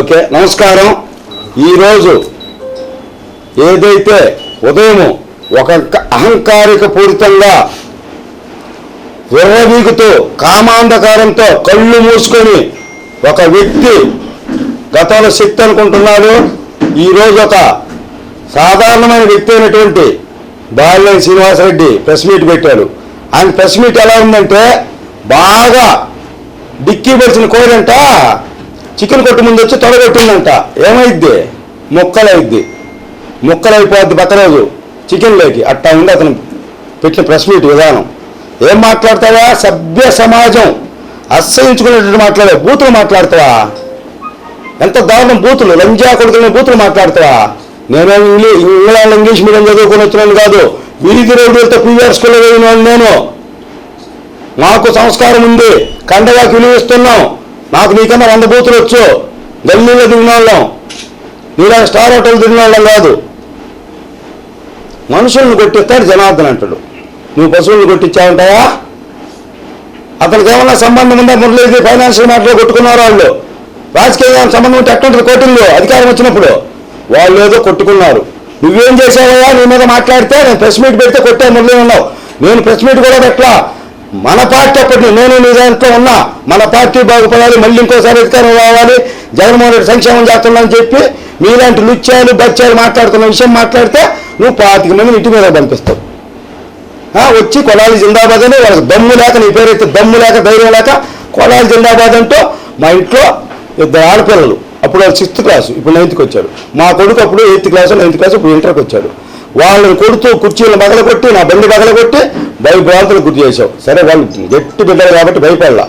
Okay నమస్కారం. ఈరోజు ఏదైతే ఉదయం ఒక అహంకారిక పూరితంగా విర్రవీగుతూ కామాంధకారంతో కళ్ళు మూసుకొని ఒక వ్యక్తి గతంలో శక్తి అనుకుంటున్నాడు ఈరోజు ఒక సాధారణమైన వ్యక్తి అయినటువంటి బాలినేని శ్రీనివాసరెడ్డి ప్రెస్ మీట్ పెట్టాడు ఆయన ప్రెస్ మీట్ ఎలా ఉందంటే బాగా డిక్కీ పడిచిన కోరంట చికెన్ కొట్టు ముందు వచ్చి తొడగొట్టిందంట. ఏమైద్ది? ముక్కలైద్ది. ముక్కలైపోద్ది బతలేదు చికెన్లోకి. అట్టా ఉంది అతను పెట్టిన ప్రెస్ మీట్ విధానం. ఏం మాట్లాడతావా? సభ్య సమాజం. అసహించుకునేటట్టు మాట్లాడే బూతులు మాట్లాడతావా? ఎంత దారుణం బూతులు. లంజా కొడుకునే బూతులు మాట్లాడతావా? నేను ఇంగ్లీష్ ఇంగ్లాండ్ ఇంగ్లీష్ మీడియం చదువుకొని వచ్చినాను కాదు. వీధి రోడ్డులతో పీవీఆర్ స్కూల్లో చదివిన నేను. మాకు సంస్కారం ఉంది. కండగా విలువిస్తున్నాం. నాకు నీకన్నా వంద బూతులు వచ్చు. గల్లీలో దిగిన వాళ్ళం నీలా స్టార్ హోటల్ దిగిన కాదు. మనుషుల్ని కొట్టిస్తాడు జనార్దన్ అంటాడు. నువ్వు పశువులను కొట్టించావంటావా? అతనికి ఏమన్నా సంబంధం ఉందా? మురళీది ఫైనాన్షియల్ మ్యాటర్లో కొట్టుకున్నారు వాళ్ళు. రాజకీయ సంబంధం ఉంటే ఎట్టుంటుంది కోటింగ్ అధికారం వచ్చినప్పుడు. వాళ్ళు ఏదో కొట్టుకున్నారు. నువ్వేం చేసావయ్యా నీ మీద మాట్లాడితే నేను ప్రెస్ మీట్ పెడితే కొట్టే ముందు ఉన్నావు. నేను ప్రెస్ మీట్ కూడా పెట్టలా. మన పార్టీ అప్పటి నేను నీ దాంట్లో ఉన్నా మన పార్టీ బాగుపడాలి మళ్ళీ ఇంకోసారి అధికారం రావాలి జగన్మోహన్ రెడ్డి సంక్షేమం చేస్తున్నాని చెప్పి మీలాంటి లుచ్చాలు బచ్చాలు మాట్లాడుతున్న విషయం మాట్లాడితే నువ్వు పాతిక మందిని ఇంటి మీద పంపిస్తావు. వచ్చి కొలాలి జిందాబాద్ అని వాళ్ళకి దమ్ము లేక నీ పేరైతే దమ్ము లేక ధైర్యం లేక కొలాలి జిందాబాద్ అంటూ మా ఇంట్లో ఇద్దరు ఆడపిల్లలు. అప్పుడు వాళ్ళు సిక్స్త్ క్లాసు ఇప్పుడు నైన్త్కి వచ్చాడు మా కొడుకు అప్పుడు ఎయిత్ క్లాసు నైన్త్ క్లాసు ఇప్పుడు ఇంటర్కి వచ్చాడు. వాళ్ళని కొడుతూ కుర్చీలు కొట్టి నా బండి కొట్టి భయభ్రాంతులు గుర్తు చేశావు. సరే వాళ్ళు గట్టి బిడ్డలు కాబట్టి భయపడాల.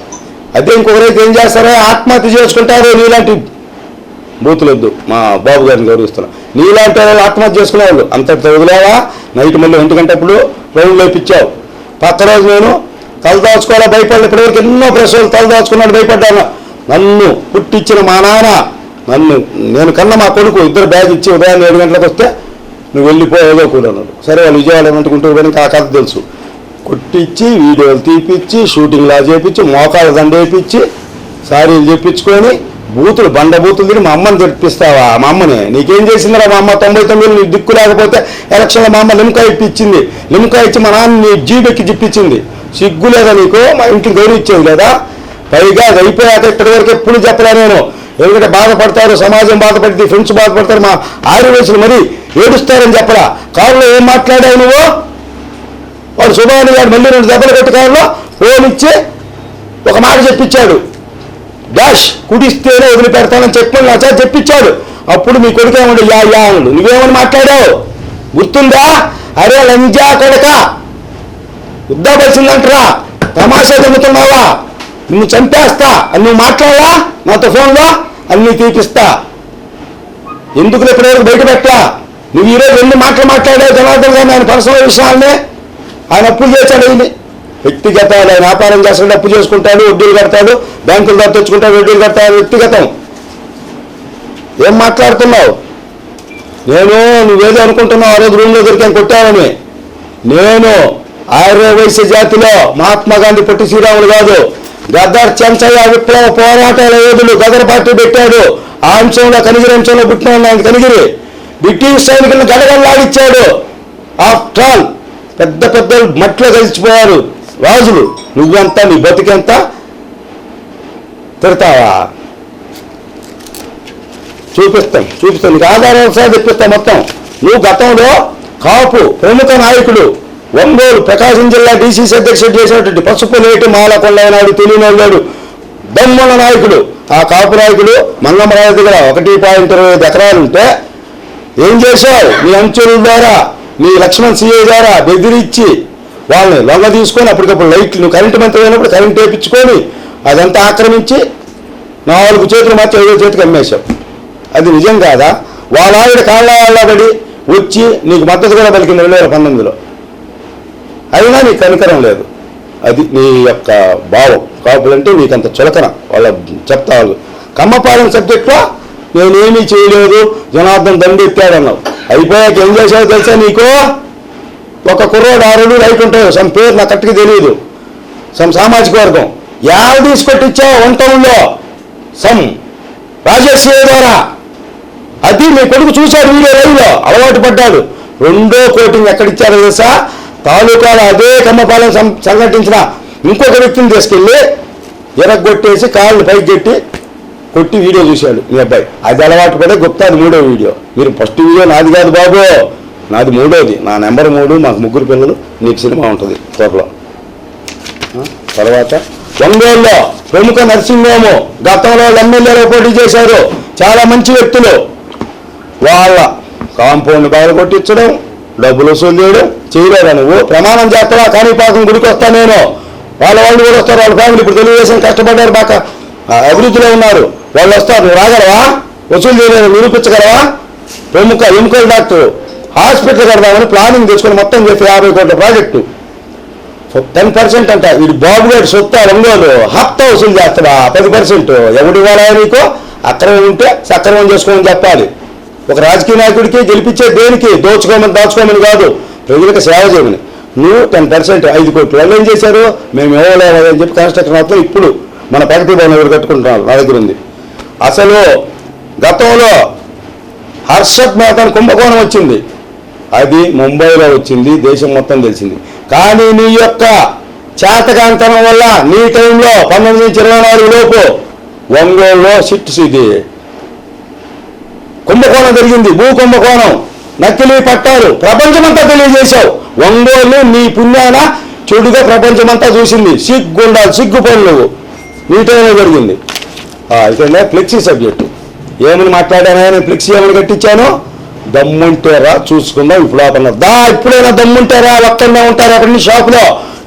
అదే ఇంకొకరైతే ఏం చేస్తారో? ఆత్మహత్య చేసుకుంటారో నీలాంటి బూతులొద్దు మా బాబు గారిని గౌరవిస్తున్నా. నీలాంటి వాళ్ళు ఆత్మహత్య చేసుకునే వాళ్ళు. అంతటితో వదిలేవా నైట్ మళ్ళీ ఒంటి గంటప్పుడు రౌండ్ లేపించావు పక్క రోజు నేను తలదాచుకోవాలా భయపడలే? ఇప్పటివరకు ఎన్నో ప్రశ్నలు తలదాచుకున్నాడు భయపడ్డాను. నన్ను పుట్టించిన మా నాన్న నన్ను నేను కన్నా మా కొడుకు ఇద్దరు బ్యాగ్ ఇచ్చి ఉదయం ఏడు గంటలకు వస్తే నువ్వు వెళ్ళిపో ఏదో కూడా అన్నాడు సరే వాళ్ళు విజయవాడ ఏమంటుకుంటారు కానీ ఆ కథ తెలుసు. కొట్టించి వీడియోలు తీపిచ్చి షూటింగ్ లా చేపించి మోకాలు దండ వేయించి సారీలు చెప్పించుకొని బూతులు బండ బూతులు తిని మా అమ్మని తెప్పిస్తావా? మా అమ్మని. నీకేం చేసిందిరా మా అమ్మ? తొంభై తొమ్మిది నీ దిక్కు లేకపోతే ఎలక్షన్లో మా అమ్మ లిమ్కా ఇప్పించింది. లిమ్కా ఇచ్చి మా నాన్న నీ జీబెక్కి చిప్పించింది సిగ్గు లేదా నీకు? మా ఇంటికి గౌరవించేది లేదా? పైగా అది అయిపోయాక ఇప్పటి వరకు ఎప్పుడు చెప్పలే నేను. ఎందుకంటే బాధపడతారు సమాజం బాధపడింది ఫ్రెండ్స్ బాధపడతారు మా ఆయుర్వేసులు మరి ఏడుస్తారని చెప్పరా. కారులో ఏం మాట్లాడావు నువ్వు? వాడు సుబ్బాని గారు మళ్ళీ రెండు దెబ్బలు కొట్టి కారులో ఫోన్ ఇచ్చి ఒక మాట చెప్పించాడు. డాష్ కుడిస్తేనే వదిలిపెడతానని చెప్పి నా సార్ చెప్పించాడు. అప్పుడు మీ కొడుకు ఏమండి యా యా అన్నాడు నువ్వేమని మాట్లాడావు? గుర్తుందా? అరే లంజా కొడక. ఉద్దాపరిచిందంటరా తమాషా చెందుతున్నావా నిన్ను చంపేస్తా. అని నువ్వు మాట్లాడా? నాతో ఫోన్లో? అన్నీ తీపిస్తా. ఎందుకు ఇప్పటివరకు బయట పెట్టా? నువ్వు ఈరోజు ఎన్ని మాటలు మాట్లాడావు? జనార్దన్ గారిని ఆయన పర్సనల్ విషయాలనే ఆయన అప్పులు చేశాడు ఈయన వ్యక్తిగత ఆయన వ్యాపారం చేస్తాడు అప్పు చేసుకుంటాడు వడ్డీలు కడతాడు బ్యాంకులు దగ్గర తెచ్చుకుంటాడు వడ్డీలు కడతాడు వ్యక్తిగతం. ఏం మాట్లాడుతున్నావు? నేను నువ్వేదో అనుకుంటున్నావు ఆ రోజు రూమ్లో దొరికాను కొట్టావని. నేను ఆరో వయసు జాతిలో మహాత్మా గాంధీ పొట్టి శ్రీరాములు కాదు. గద్దర్ చెంచయ్య విప్లవ పోరాటాల యోధులు గదర్ పార్టీ పెట్టాడు. ఆ అంశంలో కనిగిరి అంశంలో పుట్టిన ఆయన కనిగిరి. బ్రిటిష్ సైనికులను గడగడలాడిచ్చాడు ఆఫ్టర్ ఆల్ పెద్ద పెద్ద మట్లో కలిసిపోయారు రాజులు. నువ్వెంత నీ బతికెంత? తిడతావా చూపిస్తాం చూపిస్తాం. నీకు ఆధారం ఒకసారి తెప్పిస్తాం మొత్తం. నువ్వు గతంలో కాపు ప్రముఖ నాయకుడు ఒంగోలు ప్రకాశం జిల్లా డీసీసీ అధ్యక్షుడు చేసినటువంటి పసుపు లేటి మాలకొండనాడు తెలియనోళ్ళాడు దమ్ముల నాయకుడు. ఆ కాపు నాయకుడు మంగమరాజు దగ్గర ఒకటి పాయింట్ ఇరవై ఐదు ఎకరాలు ఉంటే ఏం చేశావు? మీ అంచుల ద్వారా మీ లక్ష్మణ్ సిఐ ద్వారా బెదిరించి వాళ్ళని లొంగ తీసుకొని అప్పటికప్పుడు లైట్లు నువ్వు కరెంటు మంత్రి అయినప్పుడు కరెంట్ వేయించుకొని అదంతా ఆక్రమించి నాలుగు చేతులు మాత్రం ఏదో చేతికి అమ్మేశావు. అది నిజం కాదా? వాళ్ళ ఆవిడ కాళ్ళ వచ్చి నీకు మద్దతు కూడా పలికింది రెండు వేల పంతొమ్మిదిలో. అయినా నీకు కనికరం లేదు. అది నీ యొక్క భావం. కాపులంటే నీకంత చులకన. వాళ్ళ చెప్తా వాళ్ళు కమ్మపాలెం సబ్జెక్ట్లో నేనేమీ చేయలేదు. జనార్దన్ దండెత్తాడన్నావు అయిపోయాక ఏం చేసావో తెలుసా నీకు? ఒక కుర్రోడు ఆరుడు రైట్ ఉంటాడు సమ్ పేరు నాకు కరెక్ట్గా తెలియదు సమ్ సామాజిక వర్గం. ఎవరు తీసుకొట్టించావు వన్ టౌన్లో? సమ్ రాజశ్రీ ద్వారా? అది మీ కొడుకు చూశాడు వీడియో లైవ్లో అలవాటు పడ్డాడు. రెండో కోటింగ్ ఎక్కడిచ్చారో తెలుసా? తాలూకాలో అదే కమ్మపాలెం సం- సంఘటించిన ఇంకొక వ్యక్తిని తీసుకెళ్ళి ఎరగొట్టేసి కాళ్ళు పైకి పెట్టి కొట్టి వీడియో చూశాడు మీ అబ్బాయి. అది అలవాటు పడే గుప్తాది మూడో వీడియో. మీరు ఫస్ట్ వీడియో నాది కాదు బాబు. నాది మూడోది. నా నెంబర్ మూడు మాకు ముగ్గురు పిల్లలు. నీకు సినిమా ఉంటుంది త్వరలో. తర్వాత ఒంగోలులో ప్రముఖ నర్సింహోము గతంలో ఎమ్మెల్యేలో పోటీ చేశారు. చాలా మంచి వ్యక్తులు. వాళ్ళ కాంపౌండ్ బాగా కొట్టించడం డబ్బులు వసూలు చేయడం చేయలేదా నువ్వు? ప్రమాణం చేస్తావా? కాణిపాకం గుడికి వస్తా నేను. వాళ్ళ వాళ్ళు కూడా వస్తారు వాళ్ళ ఫ్యామిలీ ఇప్పుడు తెలుగుదేశం కష్టపడ్డారు బాగా అభివృద్ధిలో ఉన్నారు. వాళ్ళు వస్తారు. నువ్వు రాగలవా? వసూలు చేయలేదు నిరూపించగలవా? ప్రముఖ ఎముకల డాక్టర్. హాస్పిటల్ కడదామని ప్లానింగ్ తెచ్చుకొని మొత్తం చేసి యాభై కోట్ల ప్రాజెక్టు. టెన్ పర్సెంట్ అంట. వీడు బాబు గారి సొత్తు ఆ ఒంగోలు. హప్తా వసూలు చేస్తాడా? పది పర్సెంట్. ఎవడు ఇవ్వాలా నీకు? అక్రమం ఉంటే సక్రమం చేసుకోమని చెప్పాలి. ఒక రాజకీయ నాయకుడికి గెలిపించే దేనికి? దోచుకోమని దాచుకోమని కాదు. ప్రజలకు సేవ చేయమని. నువ్వు టెన్ పర్సెంట్ ఐదు కోట్లు. వాళ్ళు ఏం చేశారు? మేము ఇవ్వలేము అని చెప్పి కన్స్ట్రక్షన్ అవుతాం ఇప్పుడు మన ప్రగతి భవన్ ఎవరు కట్టుకుంటున్నారు? నా దగ్గర ఉంది. అసలు గతంలో హర్షద్ మేతన్ కుంభకోణం వచ్చింది. అది ముంబైలో వచ్చింది దేశం మొత్తం తెలిసింది. కానీ నీ యొక్క చేతకాంతనం వల్ల నీ టైంలో పంతొమ్మిది నుంచి ఇరవై నాలుగు లోపు ఒంగోలులో సిట్స్ ఇది కుంభకోణం జరిగింది భూ కుంభకోణం. నకిలీ పట్టాలు ప్రపంచమంతా తెలియజేశావు. ఒంగోలు నీ పుణ్యాన చెడుగా ప్రపంచమంతా చూసింది. సిగ్గుండాలి సిగ్గుపోయి నువ్వు నీ టైంలో జరిగింది. ఆ, ఫ్లెక్సీ సబ్జెక్టు. ఏమని మాట్లాడానా? నేను ఫ్లెక్సీ ఏమని కట్టించాను? దమ్ముంటేరా చూసుకుందాం ఇప్పుడు ఆపన్నా. దా ఇప్పుడైనా దమ్ముంటారా ఒక్కడే ఉంటారా అక్కడ నీ షాపులో.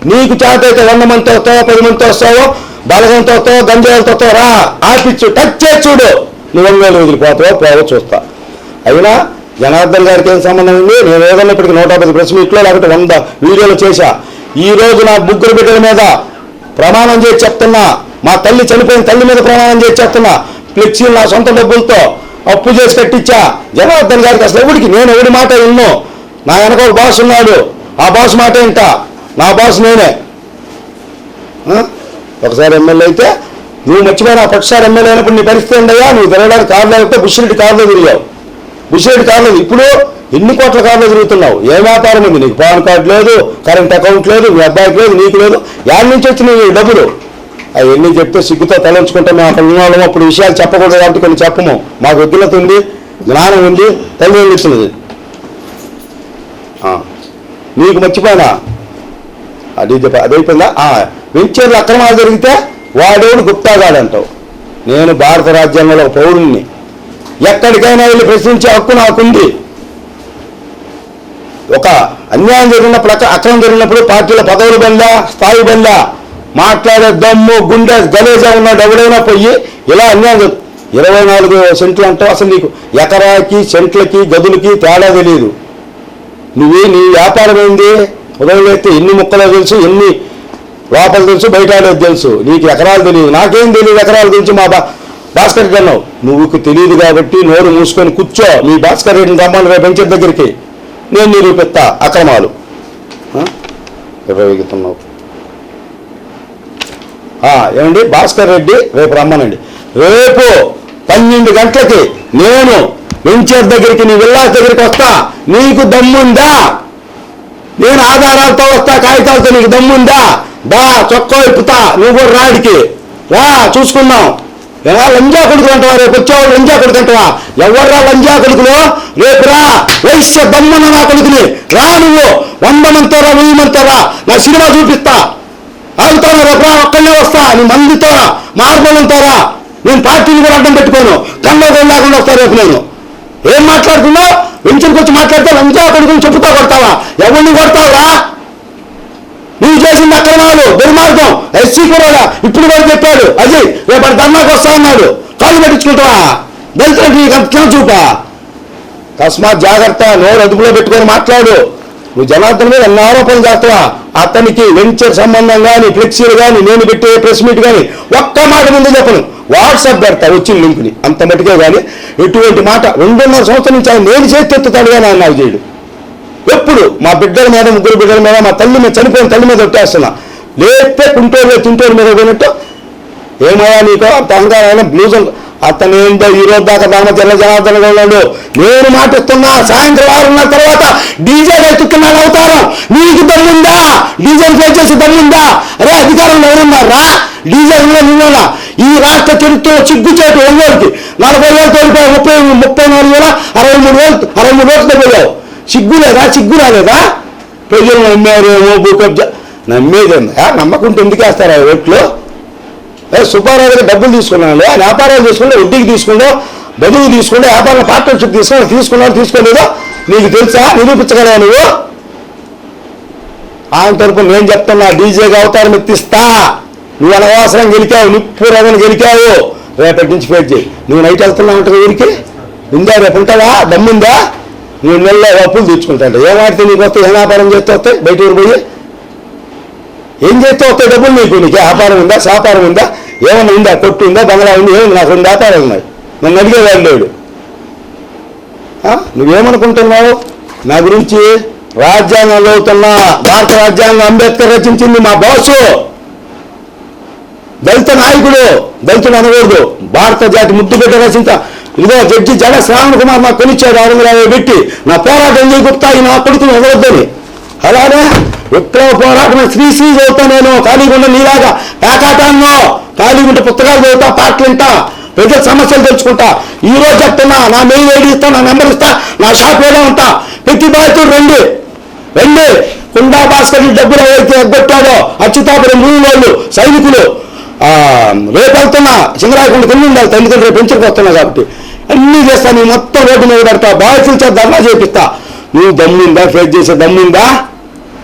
నీకు చేత అయితే వంద మంది వస్తావో పది మంది వస్తావో? బలగంతో వస్తావో గంజాలతో వస్తావో? రా ఆపిచ్చు టచ్ చేసి చూడు. నువ్వు వంగలు వదిలిపోతావో పోవో చూస్తా. అయినా జనార్దన్ గారికి ఏం సంబంధం ఉంది? నేను ఏదైనా ఇప్పటికి నూట పది ప్రెస్ మీట్లో లేకపోతే వంద వీడియోలు చేశా. ఈ రోజు నా ముగ్గురు బిడ్డల మీద ప్రమాణం చేసి చెప్తున్నా. మా తల్లి చనిపోయిన తల్లి మీద ప్రమాణం చేసి చెప్తున్నా ఫ్లెక్సీలు నా సొంత డబ్బులతో అప్పు చేసి కట్టించా. జనార్దన్ గారికి అసలు ఎవరికి నేను ఎవడి మాట విన్ను? నా వెనక ఒక బాస్ ఉన్నాడు. ఆ బాస్ మాట ఏంట? నా బాస్ నేనే. ఒకసారి ఎమ్మెల్యే అయితే నువ్వు మర్చిపోయినా ఒకసారి ఎమ్మెల్యే అయినప్పుడు నీ పరిస్థితి ఉండయా నువ్వు తిరగడానికి కార్లో అయితే బుషిరెడ్డి కార్లో తిరిగావు. బుషిరెడ్డి కార్లో ఇప్పుడు ఎన్ని కోట్ల కార్లో తిరుగుతున్నావు? ఏ వ్యాపారం ఉంది నీకు పాన్ కార్డు లేదు కరెంట్ అకౌంట్ లేదు మీ అబ్బాయికి లేదు నీకు లేదు. యాడ్ నుంచి వచ్చినాయి డబ్బులు? అవన్నీ చెప్తే సిగ్గుతో తలంచుకుంటే. మేము అక్కడ ఉన్నాము వాళ్ళము అప్పుడు విషయాలు చెప్పకూడదు కాబట్టి కొన్ని చెప్పము. మాకు విజ్ఞత ఉంది జ్ఞానం ఉంది తల్లి ఇచ్చినది నీకు మర్చిపోయినా? అది చెప్ప అదైపోయిందా అయిపోయిందా? వెంచర్లు అక్రమాలు జరిగితే వాడేవుడు గుప్తాగాడంటావు. నేను భారత రాజ్యాంగంలో ఒక పౌరుణ్ణి. ఎక్కడికైనా వెళ్ళి ప్రశ్నించే హక్కు నాకుంది. ఒక అన్యాయం జరిగినప్పుడు అక్రమం జరిగినప్పుడు పార్టీల పదవులు బందా స్థాయి బందా? మాట్లాడే దమ్ము గుండె గలేజా ఉన్నాడు ఎవడైనా పోయి ఇలా అన్యాయం ఇరవై నాలుగు సెంట్లు అంటే అసలు నీకు ఎకరాకి సెంట్లకి గదులకి తేడా తెలియదు నువ్వే నీ వ్యాపారం ఏంది? ఉదయం అయితే ఎన్ని ముక్కలో తెలుసు ఎన్ని లోపల తెలుసు బయట ఆడేది తెలుసు. నీకు ఎకరాలు తెలియదు నాకేం తెలియదు ఎకరాల గురించి మా బా భాస్కర్ అన్నావు. నువ్వుకు తెలియదు కాబట్టి నోరు మూసుకొని కూర్చో. మీ భాస్కర్ రెడ్డిని రమ్మని రేపు పెంచే దగ్గరికి. నేను నిరూపిస్తా అక్రమాలు. ఆ? ఏమండి? భాస్కర్ రెడ్డి రేపు రమ్మనండి. రేపు పన్నెండు గంటలకి నేను వెంచర్ దగ్గరికి నీ విల్లాస్ దగ్గరికి వస్తా. నీకు దమ్ముందా? నేను ఆధారాలతో వస్తా కాగితాలతో నీకు దమ్ముందా? దా చొక్కా ఇప్పుతా నువ్వు కూడా రాడికి రా చూసుకుందాం. ఎలా లంజా కొడుకులు అంటావా? రేపు వచ్చేవాళ్ళు లంజా కొడుకు అంటావా? ఎవర్రా లంజా కొడుకులు? రేపు రా వైశ్య దమ్మన్న నా కొడుకుని. రా నువ్వు. వంద మంతరా రా వెయ్యి రా. నా సినిమా చూపిస్తా. ఆగుతాను రేపు రా ఒక్కళ్ళే వస్తా. నువ్వు మందితో రా రా. నేను పార్టీని కూడా అడ్డం పెట్టుకోను. కన్నా లేకుండా వస్తా రేపు నేను. ఏం మాట్లాడుతున్నావు? వెంచర్కి వచ్చి మాట్లాడితే లంజా కొడుకుని చెప్పుతా కొడతావా? ఎవరిని కొడతావురా నువ్వు చేసిన అక్రమాలు దుర్మార్గం. ఎస్సీ కూడా ఇప్పుడు కూడా చెప్పాడు. అది రేపటి ధర్నాకు వస్తా ఉన్నాడు కాళ్ళు పట్టించుకుంటావా? దళితులకు నీకు అంత చూపా. తస్మాత్ జాగ్రత్త. నోరు అదుపులో పెట్టుకొని మాట్లాడు. నువ్వు జనార్దన్ మీద అన్ని ఆరోపణలు చేస్తావా? అతనికి వెంచర్ సంబంధం కానీ ఫ్లెక్సీలు కానీ నేను పెట్టే ప్రెస్ మీట్ కానీ ఒక్క మాట ముందు చెప్పను. వాట్సాప్ పెడతా వచ్చిన లింక్ని. అంత మటుకే కానీ ఎటువంటి మాట రెండున్నర సంవత్సరం నుంచి ఆయన నేను చేతి ఎత్తుతాడు కానీ ఆయన నాకు చేయడు. ఎప్పుడు మా బిడ్డల మీద ముగ్గురు బిడ్డల మీద మా తల్లి మీద చనిపోయిన తల్లి మీద ఒట్టేస్తున్నా. లేస్తే కుంటూరులో తింటూరు మీద పోయినట్టు ఏమయ్యా నీకు? అంత అహంకారం బ్లూజన్ అతను ఏందో ఈ రోజు దాకా దామ తెల్ల జనార్దన ఉన్నాడు. నేను మాటిస్తున్నా సాయంత్రం ఆరున్నర తర్వాత డీజే ఎత్తుకున్నాను అవుతాను నీకు దమ్ముందా? డీజేలు పే చేసి దమ్ముందా? అరే అధికారంలో ఎవరున్నారా? డీజే నిన్న ఈ రాష్ట్ర చరిత్రలో సిగ్గుచేటు ఒంగోలుకి నలభై వేలు తోలిపోయి ముప్పై ముప్పై నాలుగు వేల అరవై మూడు వేలు అరవై మూడు వేలతో పోయావు. సిగ్గు లేదా? సిగ్గు రాలేదా? ప్రజలు నమ్మారేమో భూ నమ్మేది ఉందా నమ్మకుంటే ఎందుకు వేస్తారా ఓట్లు? సుబ్బారావు దగ్గర డబ్బులు తీసుకున్నాను ఆయన వ్యాపారాలు తీసుకుంటే వడ్డీకి తీసుకుందో బదువు తీసుకుంటే వ్యాపారం పార్ట్నర్షిప్ తీసుకున్నా తీసుకున్నాడు తీసుకోలేదో నీకు తెలుసా? నిరూపించగలవా నువ్వు? ఆయన తరపున నేను చెప్తున్నా డీజేగా అవతారం ఎత్తిస్తా. నువ్వు అనవసరం గెలికావు నిప్పు రగని గెలికావు రేపటి నుంచి ఫేట్ చేయి. నువ్వు నైట్ వెళ్తున్నావు ఉంటుంది ఊరికి? ఉందా? రేపు ఉంటావా? దమ్ముందా? నువ్వు నెలలో అప్పులు తెచ్చుకుంటాడు ఏ వాడితే నీకు వస్తే ఏ వ్యాపారం చేస్తే వస్తాయి? బయట ఊరు పోయి? ఏం చేస్తే వస్తాయి డబ్బులు నీకు నీకు వ్యాపారం ఉందా? సాపారం ఉందా? ఏమన్నా ఉందా? కొట్టు ఉందా? బంగ్లా ఉంది? ఏమి నాకు రెండు వ్యాపారాలు ఉన్నాయి. నన్ను అడిగేవాడు లేడు. ఆ? నువ్వేమనుకుంటున్నావు? నా గురించి రాజ్యాంగంలో అవుతున్నా భారత రాజ్యాంగం అంబేద్కర్ రచించింది మా బాసు. దళిత నాయకుడు దళితుడు అనకూడదు. భారత జాతి ముద్దు బిడ్డ రచించ ఇదిగో జడ్జి జడ శ్రావణ కుమార్ నాకు కొనిచ్చాడు. ఆరు పెట్టి నా పోరాటం చేయి గుప్తా ఈయన కొడుకుని వదలొద్దని. అలానే విప్లవ పోరాటం శ్రీశ్రీ చదువుతా నేను. ఖాళీగుండ నీలాగా. పేకాటాన్నో. ఖాళీగుంట పుస్తకాలు చదువుతా పాటలు వింటా ప్రజల సమస్యలు తెలుసుకుంటా. ఈ రోజు చెప్తున్నా నా మెయిల్ ఐడి ఇస్తా నా నెంబర్ ఇస్తా నా షాప్ ఏదో ఉంటా. ప్రతి బాధితుడు రండి. రండి. కుండా భాస్కర్ డబ్బులు ఎవరైతే ఎగ్గొట్టాడో అచ్యుతాపురం మూడు వాళ్ళు సైనికులు రేపు వెళ్తున్నా. సింగరాయకుండా కింద ఉండాలి తల్లిదండ్రులు రేపు పెంచుకొస్తున్నా కాబట్టి. అన్నీ చేస్తా నీ మొత్తం రోడ్డు మీద పెడతా. బాధితులు చేత ధర్నా చేపిస్తా. నువ్వు దమ్ముందా? ఫేస్ చేసే దమ్ముందా?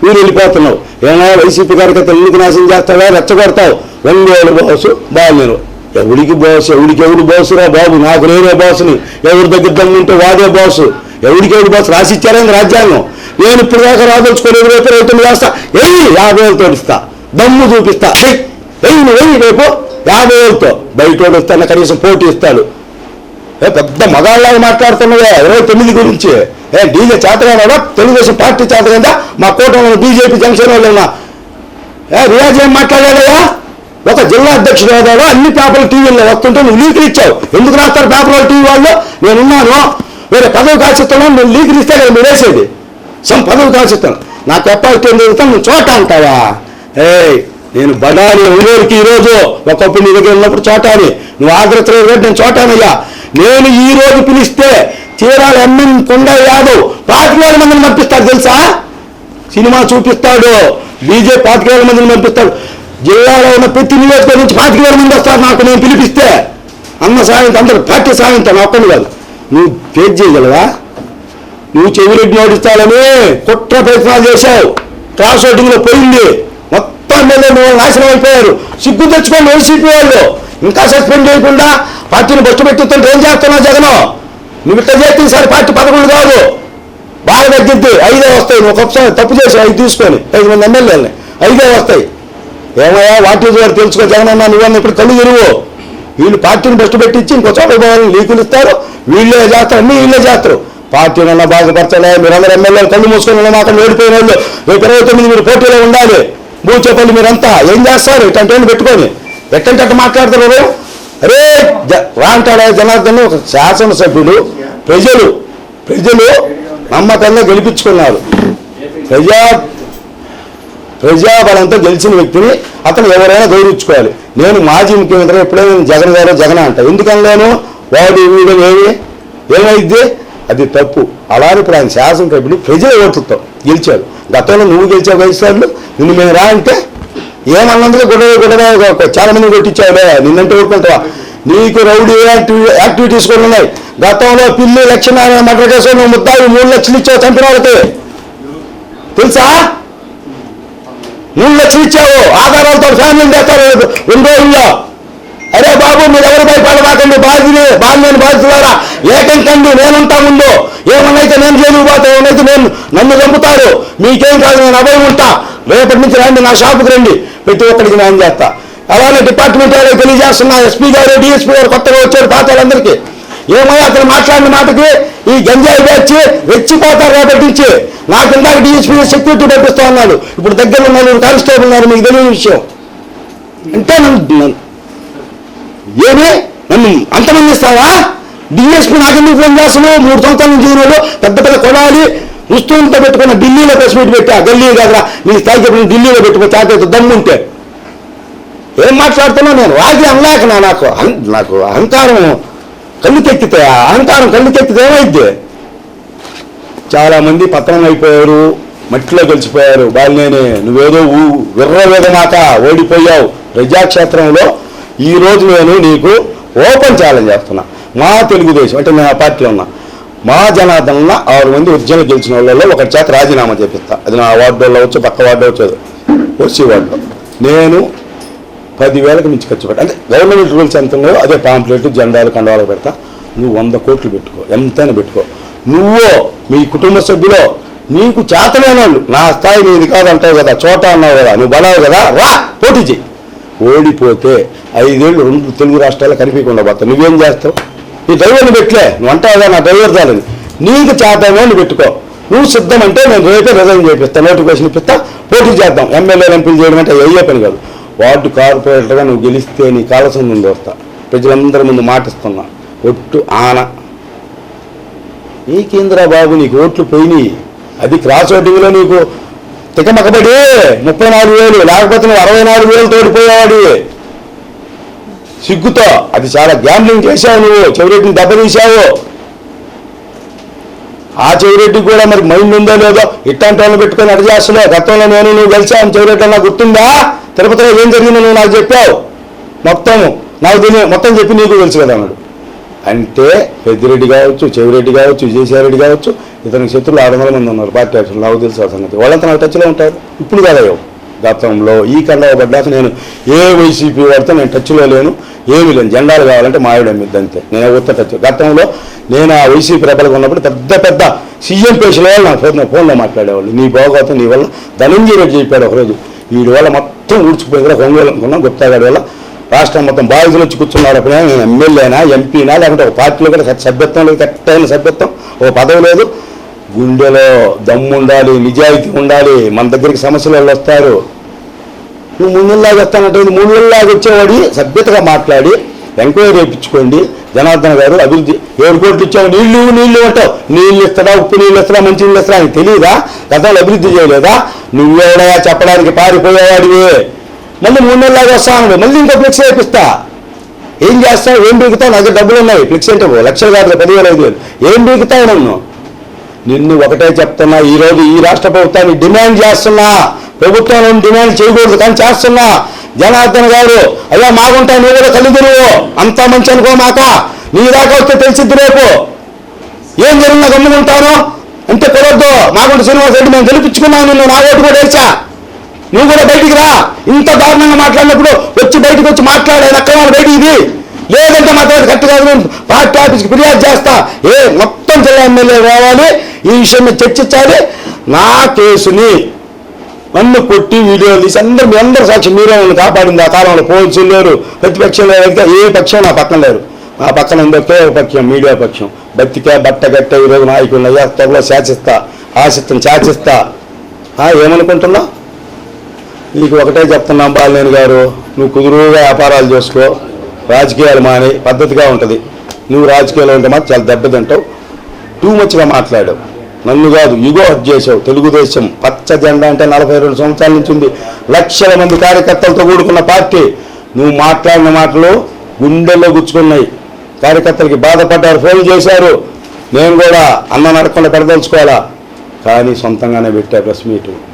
మీరు వెళ్ళిపోతున్నావు ఏమైనా వైసీపీ కార్యకర్తలు ఎందుకు నాశనం చేస్తావా? రెచ్చగొడతావు. ఒంగోలు బాసు బాగాలేరు ఎవడికి బాసు ఎవడికి ఎవడు బాసురా బాబు? నాకు లేరే బాసుని. ఎవరి దగ్గర దమ్ముంటే వాడే బాసు. ఎవడికి ఎవడు బాసు? రాసిచ్చారని రాజ్యాంగం? నేను ఇప్పుడు దాకా రాదలుచుకోలేదు రేపు రైతులు చేస్తా ఎయ్యి యాభై వేలు తోడిస్తా దమ్ము చూపిస్తా. ఎయ్యి వెయ్యి నువ్వు వెయ్యి రేపు యాభై వేలతో బయట వస్తాను కనీసం పోటీ ఇస్తాడు. పెద్ద మగాళ్ళగా మాట్లాడుతున్నావే? ఇరవై తొమ్మిది గురించి. ఏ డీజే చేతగానా తెలుగుదేశం పార్టీ చేతగా మా కూటమి బీజేపీ జంక్షన్ వాళ్ళు ఉన్నా. ఏ రియాజ్ ఏం మాట్లాడాడయ్యా ఒక జిల్లా అధ్యక్షుడు ఏదాడో అన్ని పేపర్లు టీవీలో వస్తుంటే నువ్వు లీకులు ఇచ్చావు. ఎందుకు రాస్తారు పేపర్లు టీవీ వాళ్ళు? నేనున్నాను. వేరే పదవి కాల్చిస్తున్నాను నువ్వు లీకులు ఇస్తే కదా మీరేసేది సమ్ పదవి కాల్చిస్తాను నా ఎప్పటి జరుగుతాను నువ్వు చోట అంటావా ఏయ్ నేను బడాలి ఒంగోలుకి ఈరోజు. ఒకప్పుడు నీ దగ్గర ఉన్నప్పుడు చోటాని. నువ్వు ఆగ్రత నేను చోటానయ్యా. నేను ఈ రోజు పిలిస్తే చీరాల ఎంఎం కొండ యాదవ్ పాతికేల మందిని పంపిస్తాడు తెలుసా? సినిమా చూపిస్తాడు. బీజే పాతికేల మందిని పంపిస్తాడు. జిల్లాలో ఉన్న ప్రతి నియోజకవర్గం నుంచి పాతికేల మంది వస్తారు నాకు నేను పిలిపిస్తే. అన్న సాయంత్రం అందరు పార్టీ సాయంత్రం ఒక్కడు కాదు. నువ్వు ఫేస్ చేయగలవా? నువ్వు చెవిరెడ్డి నోటిస్తాలని కుట్ర ప్రయత్నాలు చేశావు. క్రాస్ ఓటింగ్లో పోయింది. మొత్తం మీద నువ్వు నాశనం అయిపోయారు. సిగ్గు తెచ్చుకోండి వైసీపీ వాళ్ళు. ఇంకా సస్పెండ్ చేయకుండా పార్టీని బొచ్చు పెట్టుతుంటే ఏం చేస్తున్నావు జగన్? నువ్వు ఇట్లా చేస్తే ఈసారి పార్టీ పదకొండు కాదు. బాగా తగ్గిద్ది. ఐదే వస్తాయి. నువ్వు ఒకసారి తప్పు చేసి ఐదు తీసుకొని ఐదు మంది ఎమ్మెల్యేలని. ఐదే వస్తాయి. ఏమయ్యా వాటి వారు తెలుసుకో జగన్ అన్న నువ్వన్న ఇప్పుడు కళ్ళు తిరుగు. వీళ్ళు పార్టీని బెస్ట్ పెట్టించి ఇంకో చోట పోవాలని లీకులు ఇస్తారు. వీళ్ళే చేస్తారు అన్నీ వీళ్ళే చేస్తారు. పార్టీని అన్న బాగుపరచలే. మీరందరూ ఎమ్మెల్యేలు కళ్ళు మూసుకొని ఉన్న మాట ఓడిపోయిన వాళ్ళు రేపు ఇరవై తొమ్మిది మీరు పోటీలో ఉండాలి. బూచేపల్లి మీరంతా ఏం చేస్తారు? ఇట్లాంటి పెట్టుకొని. ఎట్టంటే అట్ట మాట్లాడతారు అరే జ- జనార్దన్ ఒక శాసనసభ్యుడు ప్రజలు ప్రజలు నమ్మకంగా గెలిపించుకున్నారు. ప్రజా ప్రజాబలంతో గెలిచిన వ్యక్తిని అతను ఎవరైనా గౌరవించుకోవాలి. నేను మాజీ ముఖ్యమంత్రి ఎప్పుడైనా జగన్ గారు జగన్ అంట. ఎందుకన్నాను? వాడు వీడు ఏమి? ఏమైంది? అది తప్పు. అలానే ఇప్పుడు ఆయన శాసనసభ్యుడు ప్రజల ఓట్లతో గెలిచాడు గతంలో నువ్వు గెలిచావు వైఎస్ఆర్లు నిన్ను మేము రా అంటే ఏమన్నందుకు గొడవ గొడవ చాలా మంది కొట్టించావులే నిన్నంటే ఊరుకుంటావా? నీకు రౌడీ యాక్టివి యాక్టివిటీస్ కూడా ఉన్నాయి. గతంలో పిల్లి లక్ష్మీనారాయణ మటర్ కేసులో నువ్వు ముద్దాయి మూడు లక్షలు ఇచ్చావు చంపిన వాళ్ళకి. తెలుసా? మూడు లక్షలు ఇచ్చావు. ఆధారాలతో ఫ్యామిలీ చేస్తారు రెండు రోజుల్లో. అరే బాబు మీరు ఎవరు భయపడబాకండి బాధ్యులు బాధ్యులు బాధితులారా ఏకం కండి నేనుంటా ముందు. ఏమన్నైతే నేను జైలుకు పోతా ఏమన్నైతే నేను నన్ను చంపుతారు మీకేం కాదు నేను అభయం ఉంటా. రేపటి నుంచి రండి నా షాపుకి రండి. ప్రతి ఒక్కడికి న్యాయం చేస్తా. అలానే డిపార్ట్మెంట్ వారికి తెలియజేస్తున్నా ఎస్పీ గారు డిఎస్పీ గారు కొత్తగా వచ్చారు పాత వాళ్ళందరికీ ఏమయ్యా అతను మాట్లాడిన మాటకి ఈ గంజాయి వచ్చి రెచ్చిపోతారు రేపటి నుంచి నాకు ఇందాక డిఎస్పీ సెక్యూరిటీ పంపిస్తా ఉన్నాడు ఇప్పుడు దగ్గర ఉన్నారు కానిస్టేబుల్ ఉన్నారు మీకు తెలియని విషయం. అంటే నన్ను- ఏమే ఏమి? నన్ను అంతమంది ఇస్తావా? డిఎస్పీ నాకెందుకు ఫోన్ చేస్తున్నావు? మూడు సంవత్సరాల నుంచి పెద్ద పెద్ద కొడాలి వస్తువులతో పెట్టుకున్న ఢిల్లీలో ప్రెస్ మీట్ పెట్టా. గల్లీ కాదురా నీ స్థాయి చెప్పిన ఢిల్లీలో పెట్టుకో చేత దమ్ముంటే. ఏం మాట్లాడుతున్నా నేను? వాకి అనలేక నాకు? నాకు అహంకారం కళ్ళు తెక్కితే అహంకారం కళ్ళు తెక్కితే ఏమైద్ది? చాలామంది పతనం అయిపోయారు మట్టిలో గెలిచిపోయారు. బాలినేని నువ్వేదో ఊ విర్రవేదమాక ఓడిపోయావు ప్రజాక్షేత్రంలో. ఈ రోజు నేను నీకు ఓపెన్ ఛాలెంజ్ చేస్తున్నా. మా తెలుగుదేశం అంటే నేను ఆ పార్టీలో ఉన్నా మా జనార్దన ఆరు మంది ఉద్యమం గెలిచిన వాళ్ళలో ఒకటి చేత రాజీనామా చేపిస్తా. అది నా వార్డులో వచ్చు పక్క వార్డు వచ్చేది వచ్చి వార్డులో. నేను పదివేలకు మించి ఖర్చు పెట్టా. అంటే గవర్నమెంట్ రూల్స్ ఎంత ఉన్నాయో అదే పాంప్లెట్ జెండాలు కండవాలకు పెడతా. నువ్వు వంద కోట్లు పెట్టుకో ఎంతైనా పెట్టుకో. నువ్వో మీ కుటుంబ సభ్యులో నీకు చేతలేని వాళ్ళు. నా స్థాయి నీది కాదంటావు కదా చోట అన్నావు కదా నువ్వు బలావు కదా రా పోటీ చెయ్యి. ఓడిపోతే ఐదేళ్ళు రెండు తెలుగు రాష్ట్రాలు కనిపించకుండా పోతావు. నువ్వేం చేస్తావు? నీ డ్రైవర్ని పెట్టలే. నువ్వు అంటావు నా డ్రైవర్ చాలని. నీకు నువ్వు పెట్టుకో. నువ్వు సిద్ధం అంటే నేను రేపే రిజైన్ చేపిస్తా నోటిఫికేషన్ ఇప్పిస్తా పోటీ చేద్దాం. ఎమ్మెల్యే ఎంపీలు చేయడం అంటే అయ్యే పని కాదు. వార్డు కార్పొరేటర్గా నువ్వు గెలిస్తే నీ కాలసం ముందు వస్తా. ప్రజలందరి ముందు మాటిస్తున్నా. ఒట్టు ఆన. నీకేంద్రా బాబు నీకు ఓట్లు పోయినాయి. అది క్రాస్ ఓటింగ్లో నీకు తికమకబడి ముప్పై నాలుగు వేలు లేకపోతే నువ్వు అరవై నాలుగు వేలు తోడిపోయేవాడు సిగ్గుతో అది చాలా గ్యాంబ్లింగ్ చేశావు నువ్వు చెవిరెడ్డిని దెబ్బతీశావు ఆ చెవిరెడ్డికి కూడా మరి మైండ్ ఉందో లేదో ఇట్లాంటి వాళ్ళని పెట్టుకొని అడిచేస్తున్నావు గతంలో నేను నువ్వు గెలిచాను చెవిరెడ్డి నాకు గుర్తుందా? తిరుపతిలో ఏం జరిగిందో నువ్వు నాకు చెప్పావు. మొత్తం నాకు తెలియ మొత్తం చెప్పి నీకు తెలుసు కదా అన్నాడు. అంటే పెద్దిరెడ్డి కావచ్చు చెవిరెడ్డి కావచ్చు విజయసాయిరెడ్డి కావచ్చు ఇతనికి శత్రులు ఆరు వందల మంది ఉన్నారు. పార్టీ ఆఫీసులు నాకు తెలుసు అసలు సంగతి. వాళ్ళంతా నాకు టచ్లో ఉంటారు. ఇప్పుడు కాదయ్యో. గతంలో ఈ కళ్ళ పడ్డాక నేను ఏ వైసీపీ వాడితో నేను టచ్లో లేను ఏమి లేను. జెండాలు కావాలంటే మావిడ అమ్మిద్ది అంతే. నేను ఉత్త టచ్. గతంలో నేను ఆ వైసీపీ రెబల్గా ఉన్నప్పుడు పెద్ద పెద్ద సీఎం పేషల వాళ్ళు నా ఫోన్ ఫోన్లో మాట్లాడేవాళ్ళు. నీ బాగోతం నీ వల్ల ధనంజయ రెడ్డి చెప్పాడు ఒకరోజు. వీడి వల్ల మొత్తం ఊడ్చిపోయిందిరా ఒంగోలు అనుకున్నాం గుప్తాగాడి వల్ల. రాష్ట్రం మొత్తం బాధితులు వచ్చి కూర్చున్నారు అప్పుడు. నేను ఎమ్మెల్యేనా ఎంపీనా లేకుంటే ఒక పార్టీలో కూడా సభ్యత్వం లేదు కరెక్టైన సభ్యత్వం. ఒక పదవి లేదు. గుండెలో దమ్ము ఉండాలి నిజాయితీ ఉండాలి మన దగ్గరికి సమస్యలు వాళ్ళు వస్తారు. నువ్వు ముందులాగా వస్తానంటే మూడు వచ్చేవాడి సభ్యతగా మాట్లాడి ఎంక్వైరీ వేయించుకోండి జనార్దన్ గారు అభివృద్ధి ఏడు కోట్లు ఇచ్చావు నీళ్ళు నీళ్ళు అంటావు. నీళ్ళు ఇస్తాడా ఉప్పు నీళ్ళు ఇస్తాడా మంచి నీళ్ళు ఇస్తాడా అని తెలియదా గతంలో అభివృద్ధి చేయలేదా? నువ్వెవడా చెప్పడానికి పారిపోయేవాడివి? మళ్ళీ మూడు నెలలాగా వస్తాను మళ్ళీ ఇంకా ఫ్లెక్స్ వేపిస్తా ఏం చేస్తావు? ఏం బీగుతావు? నా దగ్గర డబ్బులు ఉన్నాయి. ఫ్లెక్స్ అంటే లక్షలు కాదు పదివేలు ఐదు వేలు. ఏం బీగుతావు నన్ను? నిన్ను ఒకటే చెప్తున్నా ఈరోజు ఈ రాష్ట్ర ప్రభుత్వాన్ని డిమాండ్ చేస్తున్నా. ప్రభుత్వం డిమాండ్ చేయకూడదు కానీ చేస్తున్నా. జనార్దన్ గారు అయ్యా మాగుంటా నువ్వు కూడా కళ్ళు అంతా మంచి అనుకో మాక. నీ దాకా వస్తే తెలిసిద్ది రేపు. ఏం జరిగినా గమ్ముకుంటాను. అంతే కుదరదు. మాగుంట శ్రీనివాస్ రెడ్డి మేము గెలిపించుకున్నాను నిన్ను నా ఓటు కూడా వేసా నువ్వు కూడా బయటికి రా. ఇంత దారుణంగా మాట్లాడినప్పుడు వచ్చి బయటకు వచ్చి మాట్లాడే అక్రమాలు బయట ఇది లేదంటే మాట్లాడి కరెక్ట్ కాదు. పార్టీ ఆఫీస్కి ఫిర్యాదు చేస్తా. ఏ మొత్తం జిల్లా ఎమ్మెల్యే రావాలి. ఈ విషయం మీద చర్చించాలి. నా కేసుని నన్ను కొట్టి వీడియోలు తీసి అందరూ మీ అందరు సాక్షి మీరే నన్ను కాపాడింది. ఆ కాలంలో పోలీసులు లేరు. ప్రతిపక్షం లేరు. ఏ పక్షం నా పక్కన లేరు. నా పక్కన ఉంది ఒకే పక్షం మీడియా పక్షం. బతికే బట్ట గట్ట ఈరోజు నాయకులు అయ్యా త్వరలో శాసిస్తా ఆశిత్తం శాసిస్తా. ఏమనుకుంటున్నా? ఏమనుకుంటున్నావు నీకు ఒకటే చెప్తున్నాం బాలినేని గారు నువ్వు కుదురుగా వ్యాపారాలు చేసుకో. రాజకీయాలు మాని పద్ధతిగా ఉంటుంది. నువ్వు రాజకీయాలు ఉంటే మాత్రం చాలా దెబ్బతింటావు. టూ మచ్గా మాట్లాడావు. నన్ను కాదు యుగో హట్ చేశావు. తెలుగుదేశం పచ్చ జెండా అంటే నలభై రెండు సంవత్సరాల నుంచి ఉంది. లక్షల మంది కార్యకర్తలతో కూడుకున్న పార్టీ. నువ్వు మాట్లాడిన మాటలు గుండెల్లో గుచ్చుకున్నాయి. కార్యకర్తలకి బాధపడ్డారు ఫోన్ చేశారు. నేను కూడా అన్న నడకుండా పెడదలుచుకోవాలా? కానీ సొంతంగానే పెట్టా ప్రెస్ మీటు.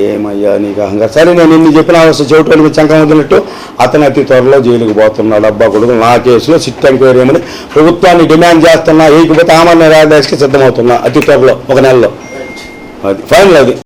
ఏమయ్యా నీకు అహంగా సరే నేను ఇన్ని చెప్పిన అవస్థ చెవిటోనికి చంకం వదిలినట్టు అతను అతి త్వరలో జైలుకు పోతున్నాడు. అబ్బా కొడుకు నా కేసులో సిట్ ఎంక్వైరీ ఏమని ప్రభుత్వాన్ని డిమాండ్ చేస్తున్నా ఏకపోతే ఆమరణ రాజేష్కి సిద్ధమవుతున్నా అతి త్వరలో ఒక నెలలో. అది ఫైనల్ అది.